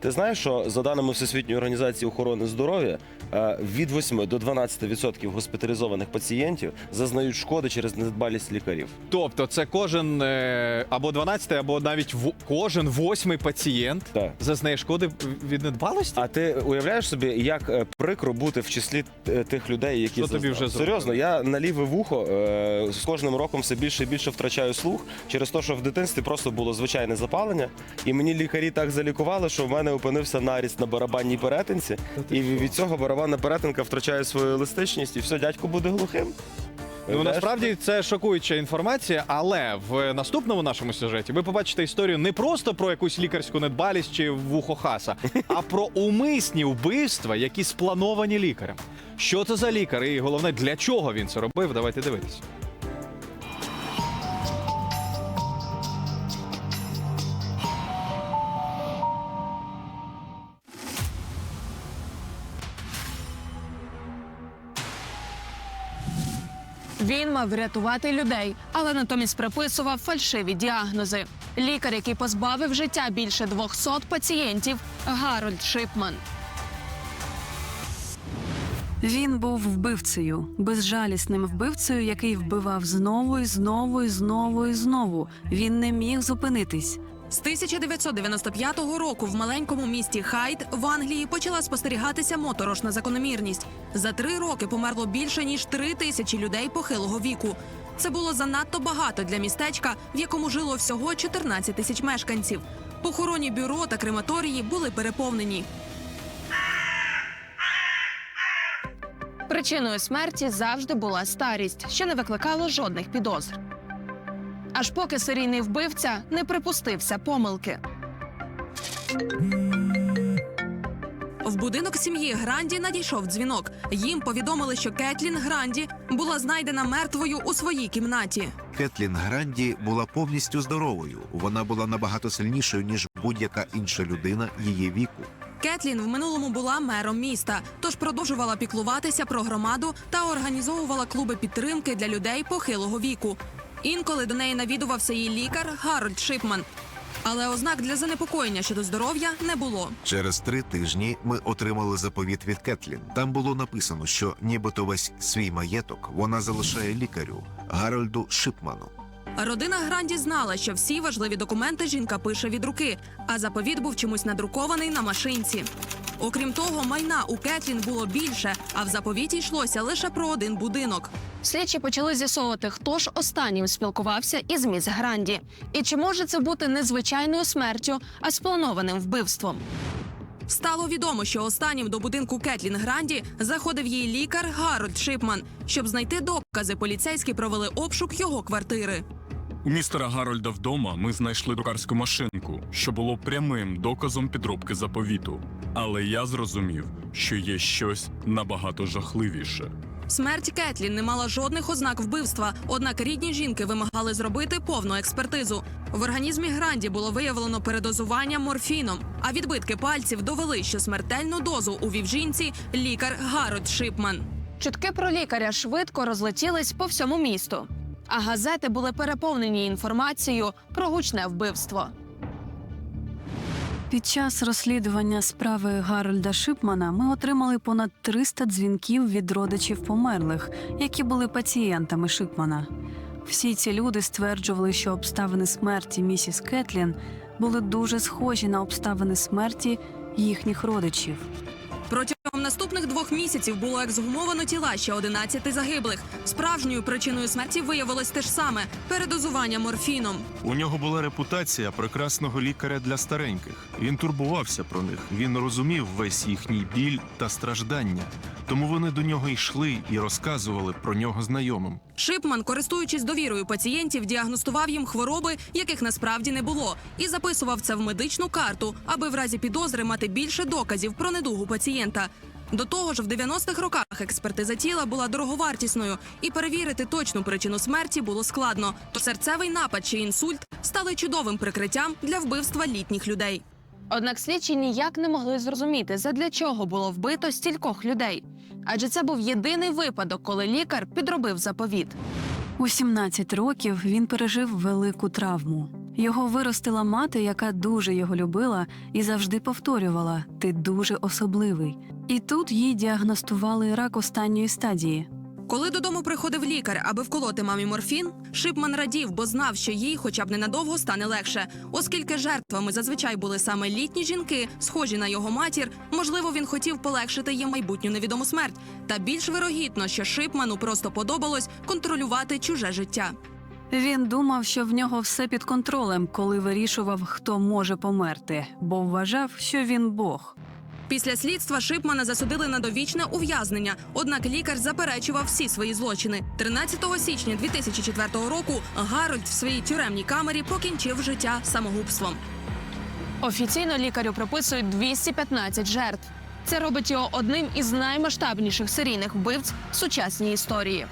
Ти знаєш, що за даними Всесвітньої організації охорони здоров'я, е, від 8 до 12% госпіталізованих пацієнтів зазнають шкоди через недбалість лікарів. Тобто, це кожен е, або 12, або навіть в, кожен восьмий пацієнт Так. зазнає шкоди від недбалості? А ти уявляєш собі, як е, прикро бути в числі тих людей, які Що тобі вже серйозно? Я на ліве вухо з кожним роком все більше і більше втрачаю слух через те, що в дитинстві просто було звичайне запалення, і мені лікарі так залікували, що в мене опинився наріст на барабанній перетинці, і від цього барабанна перетинка втрачає свою еластичність, і все, дядько буде глухим. Ну насправді це шокуюча інформація, але в наступному нашому сюжеті ви побачите історію не просто про якусь лікарську недбалість чи вухохаса, а про умисні вбивства, які сплановані лікарем. Що це за лікар? І головне, для чого він це робив? Давайте дивитися. Він мав врятувати людей, але натомість приписував фальшиві діагнози. Лікар, який позбавив життя більше 200 пацієнтів, Гарольд Шипман. Він був вбивцею, безжалісним вбивцею, який вбивав знову і знову і знову і знову. Він не міг зупинитись. З 1995 року в маленькому місті Хайд в Англії почала спостерігатися моторошна закономірність. За три роки померло більше ніж три тисячі людей похилого віку. Це було занадто багато для містечка, в якому жило всього 14 тисяч мешканців. Похоронні бюро та крематорії були переповнені. Причиною смерті завжди була старість, що не викликало жодних підозр. Аж поки серійний вбивця не припустився помилки. В будинок сім'ї Гранді надійшов дзвінок. Їм повідомили, що Кетлін Гранді була знайдена мертвою у своїй кімнаті. Кетлін Гранді була повністю здоровою. Вона була набагато сильнішою ніж будь-яка інша людина її віку. Кетлін в минулому була мером міста, тож продовжувала піклуватися про громаду та організовувала клуби підтримки для людей похилого віку. Інколи до неї навідувався її лікар Гарольд Шипман. Але ознак для занепокоєння щодо здоров'я не було. Через три тижні ми отримали заповіт від Кетлін. Там було написано, що нібито весь свій маєток вона залишає лікарю Гарольду Шипману. Родина Гранді знала, що всі важливі документи жінка пише від руки, а заповіт був чомусь надрукований на машинці. Окрім того, майна у Кетлін було більше, а в заповіті йшлося лише про один будинок. Слідчі почали з'ясовувати, хто ж останнім спілкувався із міс Гранді, і чи може це бути не звичайною смертю, а спланованим вбивством. Стало відомо, що останнім до будинку Кетлін Гранді заходив її лікар Гарольд Шипман. Щоб знайти докази, поліцейські провели обшук його квартири. У містера Гарольда вдома ми знайшли друкарську машинку, що було прямим доказом підробки заповіту. Але я зрозумів, що є щось набагато жахливіше. Смерть Кетлін не мала жодних ознак вбивства, однак рідні жінки вимагали зробити повну експертизу. В організмі Гранді було виявлено передозування морфіном, а відбитки пальців довели, що смертельну дозу увів жінці лікар Гарольд Шипман. Чутки про лікаря швидко розлетілись по всьому місту, а газети були переповнені інформацією про гучне вбивство. Під час розслідування справи Гарольда Шипмана ми отримали понад 300 дзвінків від родичів померлих, які були пацієнтами Шипмана. Всі ці люди стверджували, що обставини смерті місіс Кетлін були дуже схожі на обставини смерті їхніх родичів. Протягом наступних двох місяців було ексгумовано тіла ще 11 загиблих. Справжньою причиною смерті виявилось те ж саме передозування морфіном. У нього була репутація прекрасного лікаря для стареньких. Він турбувався про них. Він розумів весь їхній біль та страждання. Тому вони до нього йшли і розказували про нього знайомим. Шипман, користуючись довірою пацієнтів, діагностував їм хвороби, яких насправді не було, і записував це в медичну карту, аби в разі підозри мати більше доказів про недугу пацієнта. До того ж, в 90-х роках експертиза тіла була дороговартісною, і перевірити точну причину смерті було складно. То серцевий напад чи інсульт стали чудовим прикриттям для вбивства літніх людей. Однак слідчі ніяк не могли зрозуміти, задля чого було вбито стількох людей. Адже це був єдиний випадок, коли лікар підробив заповіт. У 17 років він пережив велику травму. Його виростила мати, яка дуже його любила і завжди повторювала: ти дуже особливий. І тут їй діагностували рак останньої стадії. Коли додому приходив лікар, аби вколоти мамі морфін, Шипман радів, бо знав, що їй хоча б ненадовго стане легше. Оскільки жертвами зазвичай були саме літні жінки, схожі на його матір, можливо, він хотів полегшити їм майбутню невідому смерть. Та більш вирогідно, що Шипману просто подобалось контролювати чуже життя. Він думав, що в нього все під контролем, коли вирішував, хто може померти, бо вважав, що він Бог. Після слідства Шипмана засудили на довічне ув'язнення. Однак лікар заперечував всі свої злочини. 13 січня 2004 року Гарольд в своїй тюремній камері покінчив життя самогубством. Офіційно лікарю приписують 215 жертв. Це робить його одним із наймасштабніших серійних вбивць в сучасній історії.